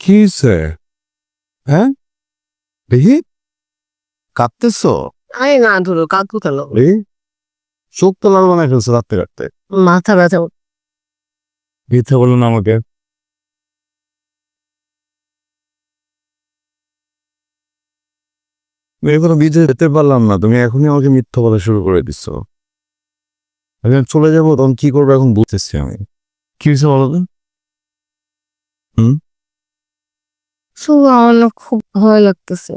কি হয়েছে হ্যাঁ? দেখি। কাঁদতেছো? আরে না ধরো কাকু কেন? চোখ তো লাল বানায় ফেলছো রাখতে রাখতে মাথা ব্যথা মিথ্যা বলল না আমাকে। আমি এখনও বিজে যেতে পারলাম না তুমি এখনই আমাকে মিথ্যা বলা শুরু করে দিচ্ছ আমি চলে যাব তখন কি করব এখন বুঝতেছি আমি। কি হয়েছে বলো তো? শুভ আমার না খুব ভয় লাগতেছে।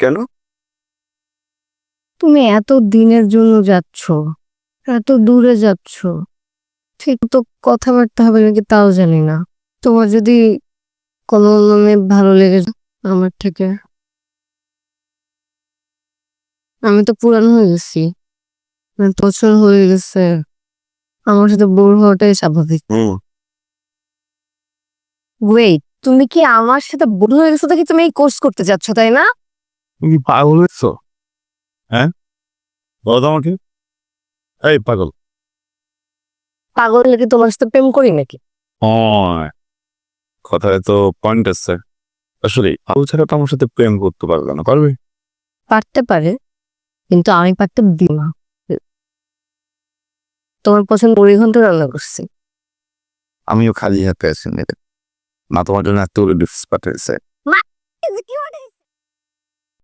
কেন? তুমি এত দিনের জন্য যাচ্ছ এত দূরে যাচ্ছ। ঠিক তো কথাবার্তা হবে নাকি তাও জানি না। তোমার যদি কোনো মেয়ে ভালো লেগে যায় আমার থেকে। আমি তো পুরানো হয়ে গেছি। বছর হয়ে গেছে। আমার সাথে বোর হওয়াটাই স্বাভাবিক। ওয়েট তুমি কি আমার সাথে বোর হয়ে গেছো দেখি তুমি এই কোর্স করতে যাচ্ছ তাই না? তুমি পাগল হয়েছো? হ্যাঁ? বলো তো আমাকে। এই পাগল। পাগল নাকি তোমার সাথে প্রেম করি নাকি? হয়। কথায় তো পয়েন্ট আছে। আসলে আবু ছাড়া তো আমার সাথে প্রেম করতে পারবে না পারবে? পারতে পারে কিন্তু আমি পারতে দিই না। তোমার পছন্দ কুড়ি ঘণ্টা রান্না করছি? আমিও খালি হাতে আছি মা তোমার জন্য এত গিফটস পাঠিয়েছে